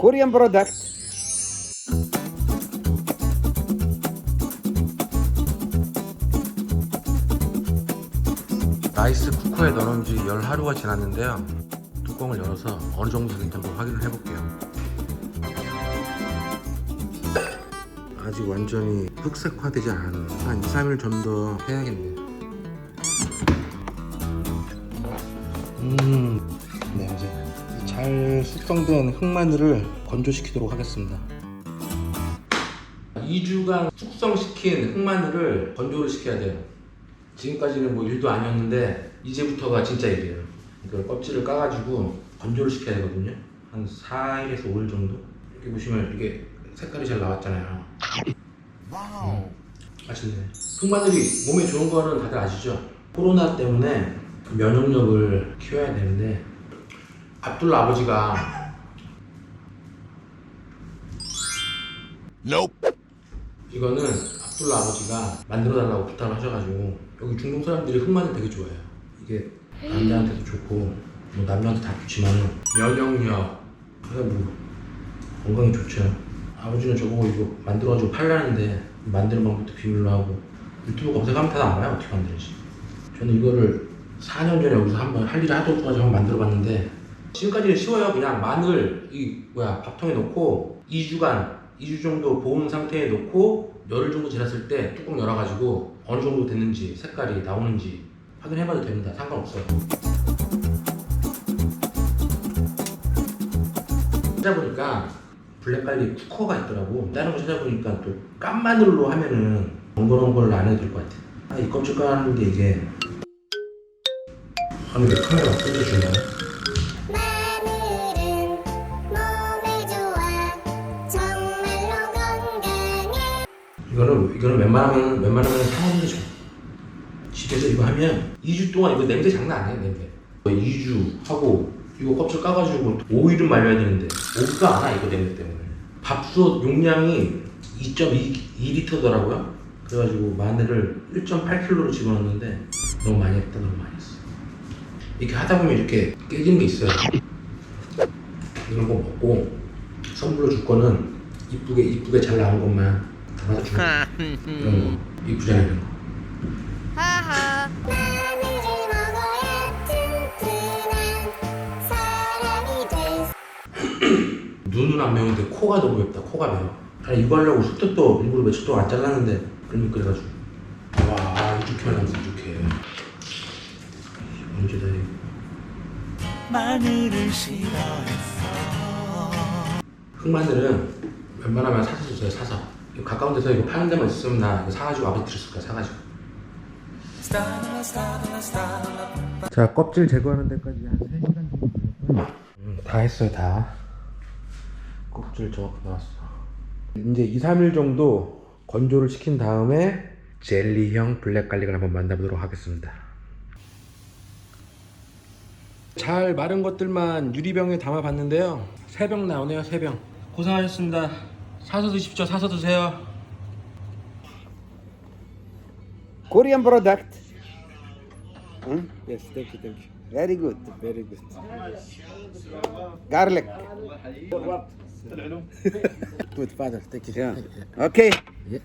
Korean product. 라이스 쿠커에 넣어놓은 지 열 하루가 지났는데요. 뚜껑을 열어서 어느 정도 되는지 한번 확인을 해볼게요. 아직 완전히 흑색화되지 않은 한 2, 3일 정도 해야겠네요. 음, 잘 숙성된 흑마늘을 건조시키도록 하겠습니다. 2주간 숙성시킨 흑마늘을 건조를 시켜야 돼요. 지금까지는 뭐 일도 아니었는데 이제부터가 진짜 일이에요. 이걸 껍질을 까가지고 건조를 시켜야 되거든요. 한 4일에서 5일 정도. 이렇게 보시면 이게 색깔이 잘 나왔잖아요. 음, 맛있네. 흑마늘이 몸에 좋은 거는 다들 아시죠? 코로나 때문에 면역력을 키워야 되는데 압둘라 아버지가 이거는 압둘라 아버지가 만들어 달라고 부탁을 하셔가지고 여기 중동 사람들이 흑마늘 되게 좋아해요. 이게 남자한테도 좋고 뭐 남자한테 다 좋지만 면역력 그래서 뭐 건강에 좋죠. 아버지는 저보고 이거 만들어가지고 팔라는데 만드는 방법도 비밀로 하고 유튜브 검색하면 다 나와요 어떻게 만드는지. 저는 이거를 4년 전에 여기서 한번 할 일이 하도 없어가지고 한번 만들어 봤는데 지금까지는 쉬워요. 그냥 마늘 이 뭐야 밥통에 넣고 2주간 2주 정도 보온 상태에 놓고 열흘 정도 지났을 때 뚜껑 열어가지고 어느 정도 됐는지 색깔이 나오는지 확인해봐도 됩니다. 상관없어요. 찾아보니까 블랙갈리 쿠커가 있더라고. 다른 거 찾아보니까 또 깐마늘로 하면은 번거로운 걸안 해도 될 것 같아. 아, 이 껍질 까는 게 이게 아니 왜 카메라 끄져주나요? 이거는 이거는 웬만하면 웬만하면 사람들이 줘. 집에서 이거 하면 2주 동안 이거 냄새 장난 아니에요 냄새. 2주 하고 이거 껍질 까가지고 5일은 말려야 되는데 오지가 않아 이거 냄새 때문에. 밥솥 용량이 2.2리터더라고요. 그래가지고 마늘을 1.8kg로 집어넣었는데 너무 많이 했다 너무 많이 했어. 이렇게 하다 보면 이렇게 깨지는 게 있어요. 이런 거 먹고 선물로 줄 거는 이쁘게 이쁘게 잘 나온 것만 이런 거 이쁘잖아요 이런 거. 될 눈은 안 매운데 코가 너무 맵다. 코가 매워. 아니 이거 하려고 숙제도 일부러 며칠 동안 안 잘랐는데 그러니 그래가지고. 와 이렇게 하려고 이렇게 언제다 마늘을 싫어했어. 흑마늘은 웬만하면 사서 주세요 사서 가까운 데서 이거 파는 데만 있으면 나 이거 사가지고 아버지 드렸을 거야 사가지고. 자 껍질 제거하는 데까지 한 3시간 정도 걸렸고요. 음, 다 했어요 다. 껍질 저거 나왔어. 이제 2, 3일 정도 건조를 시킨 다음에 젤리형 블랙 갈릭을 한번 만나보도록 하겠습니다. 잘 마른 것들만 유리병에 담아봤는데요. 3병 나오네요 3병. 고생하셨습니다 사서 드십시오 사서 드세요 Korean product. Hmm? Yes, thank you, thank you. Very good, very good. Garlic. Good, father. Thank you. Yeah. Okay. 예.